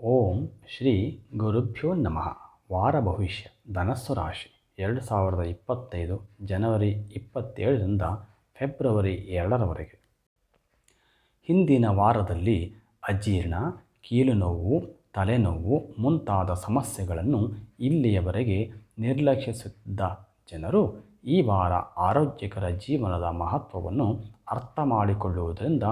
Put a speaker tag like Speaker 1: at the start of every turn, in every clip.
Speaker 1: ಓಂ ಶ್ರೀ ಗುರುಭ್ಯೋ ನಮಃ. ವಾರ ಭವಿಷ್ಯ. ಧನಸ್ಸು ರಾಶಿ. ಎರಡು ಸಾವಿರದ ಇಪ್ಪತ್ತೈದು ಜನವರಿ ಇಪ್ಪತ್ತೇಳರಿಂದ ಫೆಬ್ರವರಿ ಎರಡರವರೆಗೆ. ಹಿಂದಿನ ವಾರದಲ್ಲಿ ಅಜೀರ್ಣ ಕೀಲು ನೋವು ತಲೆನೋವು ಮುಂತಾದ ಸಮಸ್ಯೆಗಳನ್ನು ಇಲ್ಲಿಯವರೆಗೆ ನಿರ್ಲಕ್ಷಿಸುತ್ತಿದ್ದ ಜನರು ಈ ವಾರ ಆರೋಗ್ಯಕರ ಜೀವನದ ಮಹತ್ವವನ್ನು ಅರ್ಥ ಮಾಡಿಕೊಳ್ಳುವುದರಿಂದ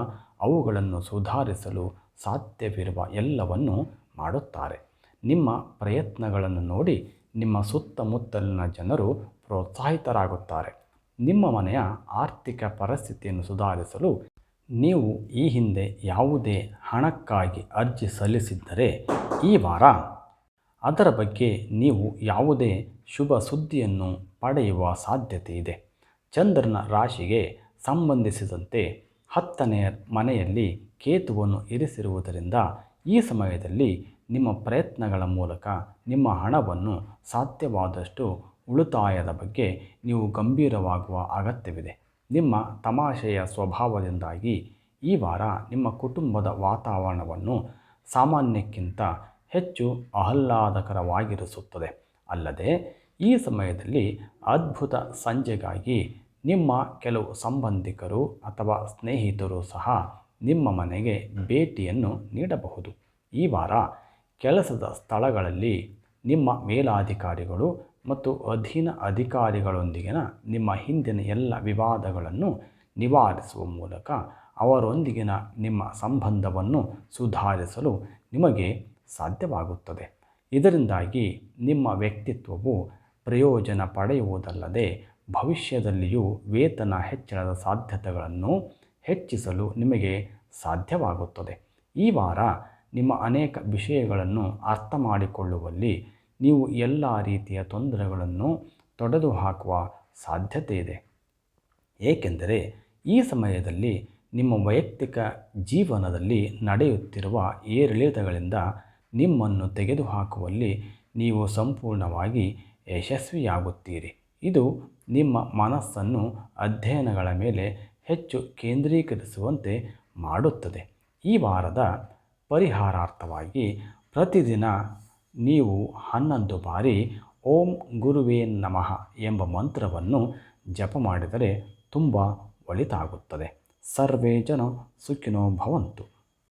Speaker 1: ಅವುಗಳನ್ನು ಸುಧಾರಿಸಲು ಸಾಧ್ಯವಿರುವ ಎಲ್ಲವನ್ನು ಮಾಡುತ್ತಾರೆ. ನಿಮ್ಮ ಪ್ರಯತ್ನಗಳನ್ನು ನೋಡಿ ನಿಮ್ಮ ಸುತ್ತಮುತ್ತಲಿನ ಜನರು ಪ್ರೋತ್ಸಾಹಿತರಾಗುತ್ತಾರೆ. ನಿಮ್ಮ ಮನೆಯ ಆರ್ಥಿಕ ಪರಿಸ್ಥಿತಿಯನ್ನು ಸುಧಾರಿಸಲು ನೀವು ಈ ಹಿಂದೆ ಯಾವುದೇ ಹಣಕ್ಕಾಗಿ ಅರ್ಜಿ ಸಲ್ಲಿಸಿದ್ದರೆ ಈ ವಾರ ಅದರ ಬಗ್ಗೆ ನೀವು ಯಾವುದೇ ಶುಭ ಸುದ್ದಿಯನ್ನು ಪಡೆಯುವ ಸಾಧ್ಯತೆ ಇದೆ. ಚಂದ್ರನ ರಾಶಿಗೆ ಸಂಬಂಧಿಸಿದಂತೆ ಹತ್ತನೆಯ ಮನೆಯಲ್ಲಿ ಕೇತುವನ್ನು ಇರಿಸಿರುವುದರಿಂದ ಈ ಸಮಯದಲ್ಲಿ ನಿಮ್ಮ ಪ್ರಯತ್ನಗಳ ಮೂಲಕ ನಿಮ್ಮ ಹಣವನ್ನು ಸಾಧ್ಯವಾದಷ್ಟು ಉಳಿತಾಯದ ಬಗ್ಗೆ ನೀವು ಗಂಭೀರವಾಗುವ ಅಗತ್ಯವಿದೆ. ನಿಮ್ಮ ತಮಾಷೆಯ ಸ್ವಭಾವದಿಂದಾಗಿ ಈ ವಾರ ನಿಮ್ಮ ಕುಟುಂಬದ ವಾತಾವರಣವನ್ನು ಸಾಮಾನ್ಯಕ್ಕಿಂತ ಹೆಚ್ಚು ಆಹ್ಲಾದಕರವಾಗಿರಿಸುತ್ತದೆ. ಅಲ್ಲದೆ ಈ ಸಮಯದಲ್ಲಿ ಅದ್ಭುತ ಸಂಜೆಗಾಗಿ ನಿಮ್ಮ ಕೆಲವು ಸಂಬಂಧಿಕರು ಅಥವಾ ಸ್ನೇಹಿತರು ಸಹ ನಿಮ್ಮ ಮನೆಗೆ ಭೇಟಿಯನ್ನು ನೀಡಬಹುದು. ಈ ವಾರ ಕೆಲಸದ ಸ್ಥಳಗಳಲ್ಲಿ ನಿಮ್ಮ ಮೇಲಾಧಿಕಾರಿಗಳು ಮತ್ತು ಅಧೀನ ಅಧಿಕಾರಿಗಳೊಂದಿಗಿನ ನಿಮ್ಮ ಹಿಂದಿನ ಎಲ್ಲ ವಿವಾದಗಳನ್ನು ನಿವಾರಿಸುವ ಮೂಲಕ ಅವರೊಂದಿಗಿನ ನಿಮ್ಮ ಸಂಬಂಧವನ್ನು ಸುಧಾರಿಸಲು ನಿಮಗೆ ಸಾಧ್ಯವಾಗುತ್ತದೆ. ಇದರಿಂದಾಗಿ ನಿಮ್ಮ ವ್ಯಕ್ತಿತ್ವವು ಪ್ರಯೋಜನ ಪಡೆಯುವುದಲ್ಲದೆ ಭವಿಷ್ಯದಲ್ಲಿಯೂ ವೇತನ ಹೆಚ್ಚಳದ ಸಾಧ್ಯತೆಗಳನ್ನು ಹೆಚ್ಚಿಸಲು ನಿಮಗೆ ಸಾಧ್ಯವಾಗುತ್ತದೆ. ಈ ವಾರ ನಿಮ್ಮ ಅನೇಕ ವಿಷಯಗಳನ್ನು ಅರ್ಥ ಮಾಡಿಕೊಳ್ಳುವಲ್ಲಿ ನೀವು ಎಲ್ಲ ರೀತಿಯ ತೊಂದರೆಗಳನ್ನು ತೊಡೆದುಹಾಕುವ ಸಾಧ್ಯತೆ ಇದೆ ಏಕೆಂದರೆ ಈ ಸಮಯದಲ್ಲಿ ನಿಮ್ಮ ವೈಯಕ್ತಿಕ ಜೀವನದಲ್ಲಿ ನಡೆಯುತ್ತಿರುವ ಏರಿಳಿತಗಳಿಂದ ನಿಮ್ಮನ್ನು ತೆಗೆದುಹಾಕುವಲ್ಲಿ ನೀವು ಸಂಪೂರ್ಣವಾಗಿ ಯಶಸ್ವಿಯಾಗುತ್ತೀರಿ. ಇದು ನಿಮ್ಮ ಮನಸ್ಸನ್ನು ಅಧ್ಯಯನಗಳ ಮೇಲೆ ಹೆಚ್ಚು ಕೇಂದ್ರೀಕರಿಸುವಂತೆ ಮಾಡುತ್ತದೆ. ಈ ವಾರದ ಪರಿಹಾರಾರ್ಥವಾಗಿ ಪ್ರತಿದಿನ ನೀವು ಹನ್ನೊಂದು ಬಾರಿ ಓಂ ಗುರುವೇ ನಮಃ ಎಂಬ ಮಂತ್ರವನ್ನು ಜಪ ಮಾಡಿದರೆ ತುಂಬ ಒಳಿತಾಗುತ್ತದೆ. ಸರ್ವೇ ಜನ ಸುಖಿನೋ ಭವಂತು.